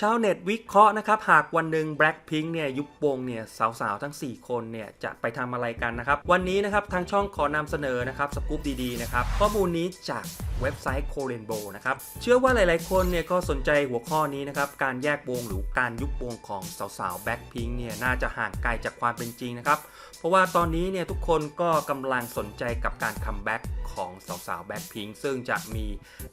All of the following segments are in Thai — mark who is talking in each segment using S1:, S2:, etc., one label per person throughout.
S1: ชาวเน็ตวิเคราะห์นะครับ หากวันหนึ่ง Blackpink เนี่ยยุบวงเนี่ยสาวๆ ทั้ง 4 คนเนี่ยจะไปทำอะไรกันนะครับ วันนี้นะครับทางช่องขอนำเสนอนะครับสกู๊ปดีๆนะครับข้อมูลนี้จากเว็บไซต์ c o r e n b o นะครับเชื่อว่าหลายๆ คนเนี่ยก็สนใจหัวข้อนี้นะครับการแยกวงหรือการยุบวงของสาวๆ Blackpink เนี่ยน่าจะห่างไกลจากความเป็นจริงนะครับเพราะว่าตอนนี้เนี่ยทุกคนก็กำลังสนใจกับการคัมแบ็กของสาวๆ Blackpink ซึ่งจะมี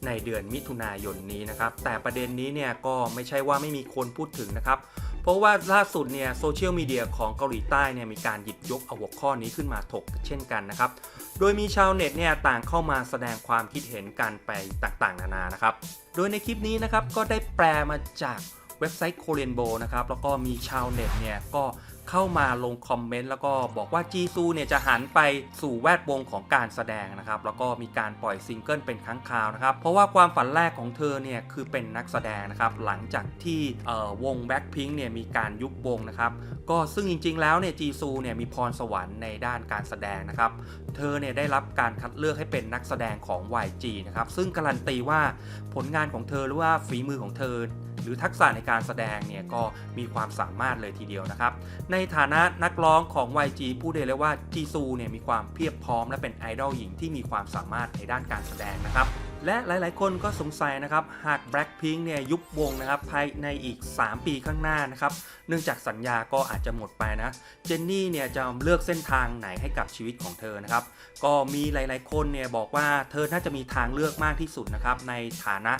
S1: ในเดือนมิถุนายนนี้นะครับ แต่ประเด็นนี้เนี่ยก็ไม่ใช่ว่าไม่มีคนพูดถึงนะครับ เพราะว่าล่าสุดเนี่ยโซเชียลมีเดียของเกาหลีใต้เนี่ยมีการหยิบยกเอาหัวข้อนี้ขึ้นมาถกเช่นกันนะครับ โดยมีชาวเน็ตเนี่ยต่างเข้ามาแสดงความคิดเห็นกันไปต่างๆ นานานะครับ โดยในคลิปนี้นะครับก็ได้แปลมาจากเว็บไซต์ Korean Bo นะครับแล้วก็มีชาวเน็ตเนี่ยก็ เข้ามาลงคอมเมนต์แล้วก็บอกว่าจีซูเนี่ยจะหันไปสู่แวดวงของการแสดงนะครับแล้วก็มีการปล่อยซิงเกิลเป็นครั้งคราวนะครับเพราะว่าความฝันแรกของเธอเนี่ยคือเป็นนักแสดงนะครับหลังจากที่วง Blackpink เนี่ยมีการยุบวงนะครับก็ซึ่งจริง ๆ แล้วเนี่ยจีซูเนี่ยมีพรสวรรค์ในด้านการแสดงนะครับเธอเนี่ยได้รับการคัดเลือกให้เป็นนักแสดงของ YG นะครับซึ่งการันตีว่าผลงานของเธอหรือว่าฝีมือของเธอ หรือทักษะในการแสดงเนี่ยก็มีความสามารถเลยทีเดียวนะครับ ในฐานะนักร้องของ YG พูดได้เลยว่าจีซูเนี่ยมีความเพียบพร้อม และเป็นไอดอลหญิงที่มีความสามารถในด้านการแสดงนะครับและหลาย ๆ คนก็สงสัยนะครับ หาก Blackpink เนี่ยยุบวงนะครับภายในอีก 3 ปีข้างหน้านะครับ เนื่องจากสัญญาก็อาจจะหมดไปนะ เจนนี่เนี่ยจะเลือกเส้นทางไหนให้กับชีวิตของเธอนะครับ ก็มีหลาย ๆ คนเนี่ยบอกว่าเธอน่าจะมีทางเลือกมากที่สุดนะครับในฐานะ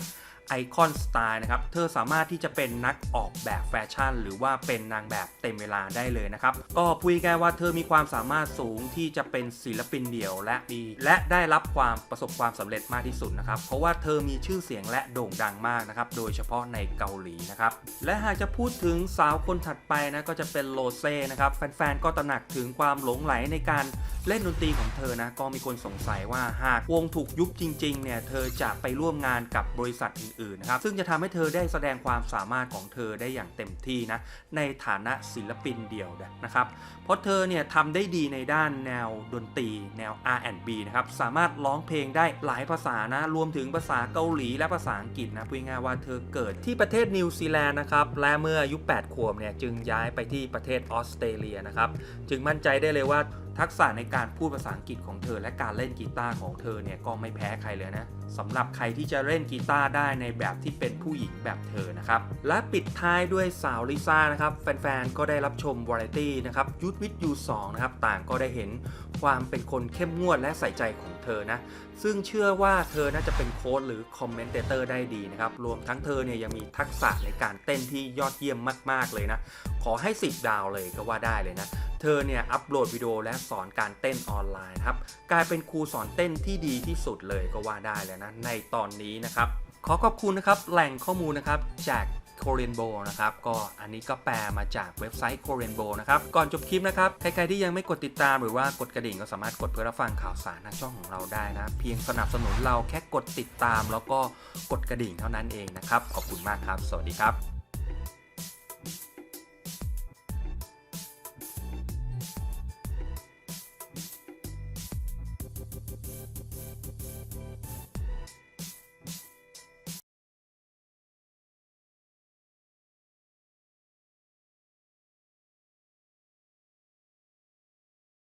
S1: ไอคอนสไตล์นะครับ เธอสามารถที่จะเป็นนักออกแบบแฟชั่น หรือว่าเป็นนางแบบเต็มเวลาได้เลยนะครับ ก็พูดง่ายว่าเธอมีความสามารถสูงที่จะเป็นศิลปินเดี่ยวและมีและได้รับความประสบความสำเร็จมากที่สุดนะครับ เพราะว่าเธอมีชื่อเสียงและโด่งดังมากนะครับ โดยเฉพาะในเกาหลีนะครับ และหากจะพูดถึงสาวคนถัดไปนะก็จะเป็นโรเซ่นะครับ แฟนๆ ก็ตระหนักถึงความหลงไหลในการเล่นดนตรีของเธอนะ ก็มีคนสงสัยว่าหากวงถูกยุบจริงๆ เนี่ย เธอจะไปร่วมงานกับบริษัทอื่นๆนะครับซึ่งจะทำให้เธอได้แสดงความสามารถของเธอได้อย่างเต็มที่นะในฐานะศิลปินเดี่ยวนะครับเพราะเธอเนี่ยทำได้ดีในด้านแนวดนตรี แนว R&B นะครับสามารถร้องเพลงได้หลายภาษานะรวมถึงภาษาเกาหลีและภาษาอังกฤษนะพูดง่ายๆว่าเธอเกิดที่ประเทศนิวซีแลนด์นะครับและเมื่ออายุ 8 ขวบเนี่ยจึงย้ายไปที่ประเทศออสเตรเลียนะครับจึงมั่นใจได้เลยว่าทักษะในการพูดภาษาอังกฤษของเธอ และการเล่นกีตาร์ของเธอเนี่ยก็ไม่แพ้ใครเลยนะสำหรับใครที่จะเล่นกีตาร์ได้ในแบบที่เป็นผู้หญิงแบบเธอนะครับ และปิดท้ายด้วยสาวลิซ่านะครับ แฟนๆ ก็ได้รับชมวาไรตี้นะครับยุทธวิทยู2นะครับ ต่างก็ได้เห็น ความเป็นคนเข้มงวดและใส่ใจของเธอนะ ซึ่งเชื่อว่าเธอน่าจะเป็นโค้ดหรือคอมเมนเตเตอร์ได้ดีนะครับ รวมทั้งเธอเนี่ยยังมีทักษะในการเต้นที่ยอดเยี่ยมมาก ๆ เลยนะ ขอให้ 10 ดาวเลยก็ว่าได้เลยนะ เธอเนี่ยอัปโหลดวิดีโอและสอนการเต้นออนไลน์ครับ กลายเป็นครูสอนเต้นที่ดีที่สุดเลยก็ว่าได้เลยนะ ในตอนนี้นะครับ ขอขอบคุณนะครับแหล่งข้อมูลนะครับจาก c o r e n b o นะครับ ก็อันนี้ก็แปลมาจากเว็บไซต์ c o r e n b o นะครับ ก่อนจบคลิปนะครับ ใครๆที่ยังไม่กดติดตามหรือว่ากดกระดิ่งก็สามารถกดเพื่อรับฟังข่าวสารทางช่องของเราได้นะ เพียงสนับสนุนเราแค่กดติดตามแล้วก็กดกระดิ่งเท่านั้นเองนะครับ ขอบคุณมากครับ สวัสดีครับ